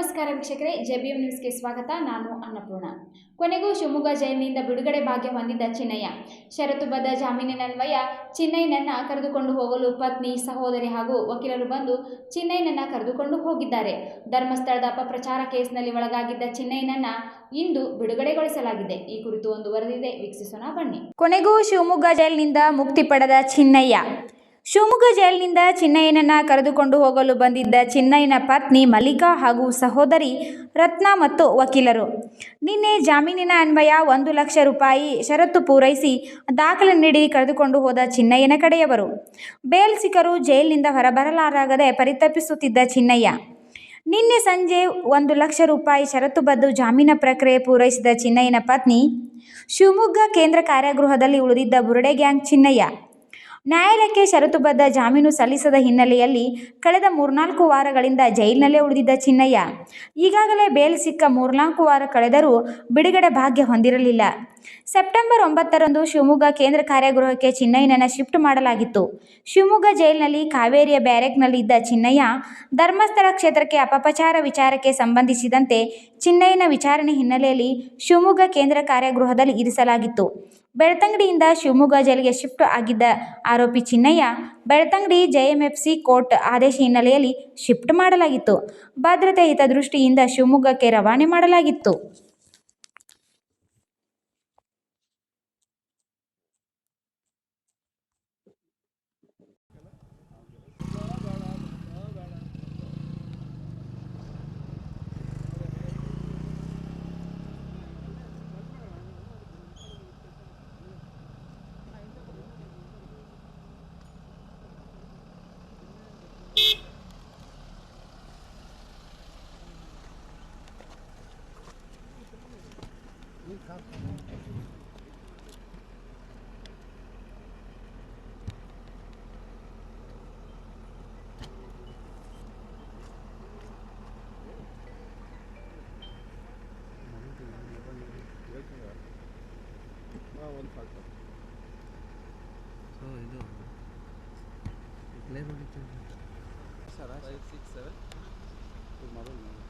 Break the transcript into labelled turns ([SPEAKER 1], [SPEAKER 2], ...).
[SPEAKER 1] ನಮಸ್ಕಾರ ವೀಕ್ಷಕರೇ ಜೆಬಿಎಂ ನ್ಯೂಸ್ಗೆ ಸ್ವಾಗತ. ನಾನು ಅನ್ನಪೂರ್ಣ. ಕೊನೆಗೂ ಶಿವಮೊಗ್ಗ ಜೈಲಿನಿಂದ ಬಿಡುಗಡೆ ಭಾಗ್ಯ ಹೊಂದಿದ್ದ ಚಿನ್ನಯ್ಯ. ಷರತ್ತುಬದ್ಧ ಜಾಮೀನಿನನ್ವಯ ಚಿನ್ನಯ್ಯನನ್ನ ಕರೆದುಕೊಂಡು ಹೋಗಲು ಪತ್ನಿ, ಸಹೋದರಿ ಹಾಗೂ ವಕೀಲರು ಬಂದು ಚಿನ್ನಯ್ಯನನ್ನ ಕರೆದುಕೊಂಡು ಹೋಗಿದ್ದಾರೆ. ಧರ್ಮಸ್ಥಳದ ಅಪಪ್ರಚಾರ ಕೇಸ್ನಲ್ಲಿ ಒಳಗಾಗಿದ್ದ ಚಿನ್ನಯ್ಯನನ್ನ ಇಂದು ಬಿಡುಗಡೆಗೊಳಿಸಲಾಗಿದೆ. ಈ ಕುರಿತು ಒಂದು ವರದಿದೆ ವೀಕ್ಷಿಸೋಣ ಬನ್ನಿ. ಕೊನೆಗೂ ಶಿವಮೊಗ್ಗ ಜೈಲಿನಿಂದ ಮುಕ್ತಿ ಪಡೆದ ಚಿನ್ನಯ್ಯ. ಶಿವಮೊಗ್ಗ ಜೈಲಿನಿಂದ ಚಿನ್ನಯ್ಯನನ್ನ ಕರೆದುಕೊಂಡು ಹೋಗಲು ಬಂದಿದ್ದ ಚಿನ್ನಯ್ಯನ ಪತ್ನಿ ಮಲ್ಲಿಕಾ ಹಾಗೂ ಸಹೋದರಿ ರತ್ನ ಮತ್ತು ವಕೀಲರು. ನಿನ್ನೆ ಜಾಮೀನಿನ ಅನ್ವಯ ಒಂದು ಲಕ್ಷ ರೂಪಾಯಿ ಷರತ್ತು ಪೂರೈಸಿ ದಾಖಲೆ ನೀಡಿ ಕರೆದುಕೊಂಡು ಹೋದ ಚಿನ್ನಯ್ಯನ ಕಡೆಯವರು. ಬೇಲ್ ಸಿಕ್ಕರು ಜೈಲಿನಿಂದ ಹೊರಬರಲಾರಾಗದೆ ಪರಿತಪಿಸುತ್ತಿದ್ದ ಚಿನ್ನಯ್ಯ. ನಿನ್ನೆ ಸಂಜೆ ಒಂದು ಲಕ್ಷ ರೂಪಾಯಿ ಷರತ್ತುಬದ್ಧ ಜಾಮೀನ ಪ್ರಕ್ರಿಯೆ ಪೂರೈಸಿದ ಚಿನ್ನಯ್ಯನ ಪತ್ನಿ ಶಿವಮೊಗ್ಗ ಕೇಂದ್ರ ಕಾರಾಗೃಹದಲ್ಲಿ ಉಳಿದಿದ್ದ ಬುರುಡೆ ಗ್ಯಾಂಗ್ ಚಿನ್ನಯ್ಯ. ನ್ಯಾಯಾಲಯಕ್ಕೆ ಷರತ್ತುಬದ್ಧ ಜಾಮೀನು ಸಲ್ಲಿಸದ ಹಿನ್ನೆಲೆಯಲ್ಲಿ ಕಳೆದ ಮೂರ್ನಾಲ್ಕು ವಾರಗಳಿಂದ ಜೈಲಿನಲ್ಲೇ ಉಳಿದಿದ್ದ ಚಿನ್ನಯ್ಯ. ಈಗಾಗಲೇ ಬೇಲ್ ಸಿಕ್ಕ ಮೂರ್ನಾಲ್ಕು ವಾರ ಕಳೆದರೂ ಬಿಡುಗಡೆ ಭಾಗ್ಯ ಹೊಂದಿರಲಿಲ್ಲ. ಸೆಪ್ಟೆಂಬರ್ ಒಂಬತ್ತರಂದು ಶಿವಮೊಗ್ಗ ಕೇಂದ್ರ ಕಾರ್ಯಗೃಹಕ್ಕೆ ಚಿನ್ನಯ್ಯನನ್ನು ಶಿಫ್ಟ್ ಮಾಡಲಾಗಿತ್ತು. ಶಿವಮೊಗ್ಗ ಜೈಲಿನಲ್ಲಿ ಕಾವೇರಿಯ ಬ್ಯಾರೆಕ್ನಲ್ಲಿ ಇದ್ದ ಚಿನ್ನಯ್ಯ ಧರ್ಮಸ್ಥಳ ಕ್ಷೇತ್ರಕ್ಕೆ ಅಪಪಚಾರ ವಿಚಾರಕ್ಕೆ ಸಂಬಂಧಿಸಿದಂತೆ ಚಿನ್ನಯ್ಯನ ವಿಚಾರಣೆ ಹಿನ್ನೆಲೆಯಲ್ಲಿ ಶಿವಮೊಗ್ಗ ಕೇಂದ್ರ ಕಾರ್ಯಗೃಹದಲ್ಲಿ ಇರಿಸಲಾಗಿತ್ತು. ಬೆಳ್ತಂಗಡಿಯಿಂದ ಶಿವಮೊಗ್ಗ ಜೈಲಿಗೆ ಶಿಫ್ಟ್ ಆಗಿದ್ದ ಆರೋಪಿ ಚಿನ್ನಯ್ಯ, ಬೆಳ್ತಂಗಡಿ ಜೆಎಂಎಫ್ಸಿ ಕೋರ್ಟ್ ಆದೇಶ ಹಿನ್ನೆಲೆಯಲ್ಲಿ ಶಿಫ್ಟ್ ಮಾಡಲಾಗಿತ್ತು. ಭದ್ರತೆ ಹಿತದೃಷ್ಟಿಯಿಂದ ಶಿವಮೊಗ್ಗಕ್ಕೆ ರವಾನೆ ಮಾಡಲಾಗಿತ್ತು.
[SPEAKER 2] Level it. Five, six, seven. Good model.